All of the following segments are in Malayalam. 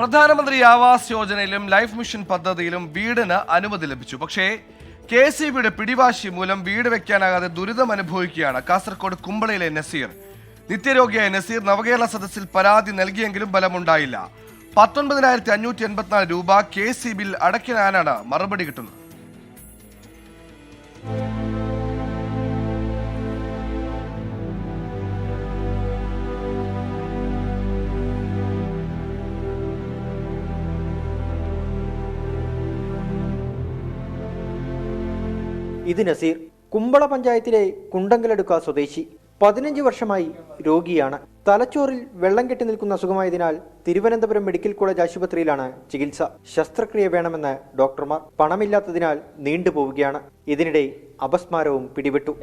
പ്രധാനമന്ത്രി ആവാസ് യോജനയിലും ലൈഫ് മിഷൻ പദ്ധതിയിലും വീടിന് അനുമതി ലഭിച്ചു. പക്ഷേ കെ സി ബിയുടെ പിടിവാശി മൂലം വീട് വെക്കാനാകാതെ ദുരിതം അനുഭവിക്കുകയാണ് കാസർഗോഡ് കുമ്പളയിലെ നസീർ. നിത്യരോഗിയായ നസീർ നവകേരള സദസ്സിൽ പരാതി നൽകിയെങ്കിലും ഫലമുണ്ടായില്ല. പത്തൊൻപതിനായിരത്തി അഞ്ഞൂറ്റി എൺപത്തിനാല് രൂപ കെ സി ബിൽ അടയ്ക്കാനാണ് മറുപടി കിട്ടുന്നത്. ഇത് നസീർ കുമ്പള പഞ്ചായത്തിലെ കുണ്ടങ്കലടുക്ക സ്വദേശി. പതിനഞ്ച് വർഷമായി രോഗിയാണ്. തലച്ചോറിൽ വെള്ളം കെട്ടി നിൽക്കുന്ന അസുഖമായതിനാൽ തിരുവനന്തപുരം മെഡിക്കൽ കോളേജ് ആശുപത്രിയിലാണ് ചികിത്സ. ശസ്ത്രക്രിയ വേണമെന്ന് ഡോക്ടർമാർ പണമില്ലാത്തതിനാൽ നീണ്ടുപോവുകയാണ് ഇതിനിടെ അപസ്മാരവും പിടിപെട്ടു.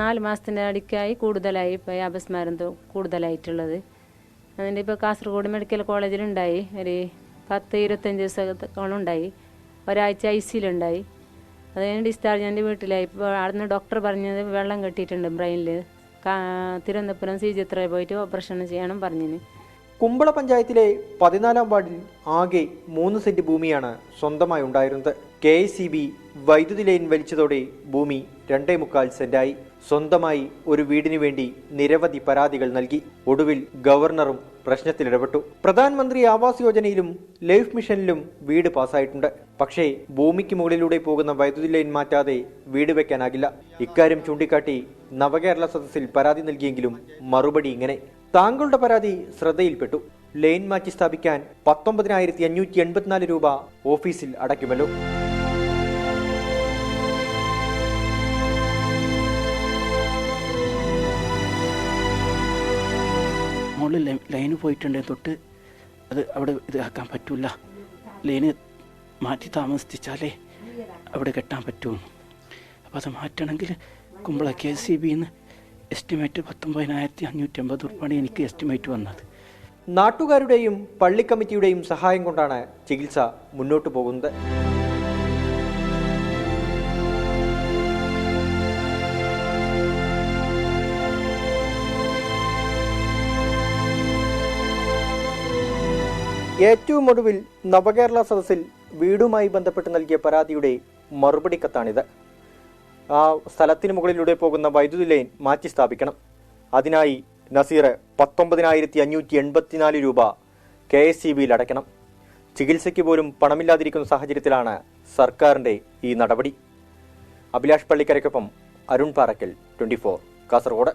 നാല് മാസത്തിന്റെ അടിക്കായി കൂടുതലായി ഇപ്പോൾ അപസ്മാരം കൂടുതലായിട്ടുള്ളത്. അതിന്റെ ഇപ്പോൾ കാസർഗോഡ് മെഡിക്കൽ കോളേജിലുണ്ടായി. ഒരു പത്ത് ഇരുപത്തഞ്ച് ദിവസത്തോളം ഉണ്ടായി ഒരാഴ്ച ഐ സിയിലുണ്ടായി. അത് കഴിഞ്ഞ് ഡിസ്ചാർജ് എന്റെ വീട്ടിലായി. ഇപ്പോൾ അവിടുന്ന് ഡോക്ടർ പറഞ്ഞത് വെള്ളം കെട്ടിയിട്ടുണ്ട് ബ്രെയിനിൽ തിരുവനന്തപുരം സി ചിത്ര പോയിട്ട് ഓപ്പറേഷൻ ചെയ്യണം പറഞ്ഞിന്. കുമ്പള പഞ്ചായത്തിലെ പതിനാലാം വാർഡിൽ ആകെ മൂന്ന് സെന്റ് ഭൂമിയാണ് സ്വന്തമായി ഉണ്ടായിരുന്നത് കെ വൈദ്യുതി ലൈൻ വലിച്ചതോടെ ഭൂമി രണ്ടേ മുക്കാൽ സെന്റായി. സ്വന്തമായി ഒരു വീടിനു വേണ്ടി നിരവധി പരാതികൾ നൽകി. ഒടുവിൽ ഗവർണറും പ്രശ്നത്തിലിടപെട്ടു. പ്രധാനമന്ത്രി ആവാസ് യോജനയിലും ലൈഫ് മിഷനിലും വീട് പാസ്സായിട്ടുണ്ട് പക്ഷേ ഭൂമിക്ക് മുകളിലൂടെ പോകുന്ന വൈദ്യുതി ലൈൻ മാറ്റാതെ വീട് വെക്കാനാകില്ല. ഇക്കാര്യം ചൂണ്ടിക്കാട്ടി നവകേരള സദസ്സിൽ പരാതി നൽകിയെങ്കിലും മറുപടി ഇങ്ങനെ. താങ്കളുടെ പരാതി ശ്രദ്ധയിൽപ്പെട്ടു. ലൈൻ മാറ്റി സ്ഥാപിക്കാൻ പത്തൊമ്പതിനായിരത്തി അഞ്ഞൂറ്റി എൺപത്തിനാല് രൂപ ഓഫീസിൽ അടയ്ക്കുമല്ലോ. മുകളിൽ ലൈന് പോയിട്ടുണ്ട്. തൊട്ട് അത് അവിടെ ഇതാക്കാൻ പറ്റില്ല ലൈന് മാറ്റി താമസിച്ചാലേ അവിടെ കെട്ടാൻ പറ്റൂ. അപ്പോൾ അത് മാറ്റണമെങ്കിൽ കുമ്പള കെ സി ബിന്ന് എസ്റ്റിമേറ്റ് പത്തൊമ്പതിനായിരത്തി അഞ്ഞൂറ്റി അമ്പത് ഉറുപ്പാണ് എനിക്ക് എസ്റ്റിമേറ്റ് വന്നത്. നാട്ടുകാരുടെയും പള്ളി കമ്മിറ്റിയുടെയും സഹായം കൊണ്ടാണ് ചികിത്സ മുന്നോട്ട് പോകുന്നത്. ഏറ്റവും ഒടുവിൽ നവകേരള സദസ്സിൽ വീടുമായി ബന്ധപ്പെട്ട് നൽകിയ പരാതിയുടെ മറുപടി കത്താണിത് ആ സ്ഥലത്തിന് മുകളിലൂടെ പോകുന്ന വൈദ്യുതി ലൈൻ മാറ്റി സ്ഥാപിക്കണം. അതിനായി നസീർ പത്തൊമ്പതിനായിരത്തി അഞ്ഞൂറ്റി എൺപത്തിനാല് രൂപ കെ എസ് സി ബിയിൽ അടയ്ക്കണം. ചികിത്സയ്ക്ക് പോലും പണമില്ലാതിരിക്കുന്ന സാഹചര്യത്തിലാണ് സർക്കാരിന്റെ ഈ നടപടി. അഭിലാഷ് പള്ളിക്കരയ്ക്കൊപ്പം അരുൺ പാറക്കൽ ട്വന്റി ഫോർ കാസർഗോഡ്.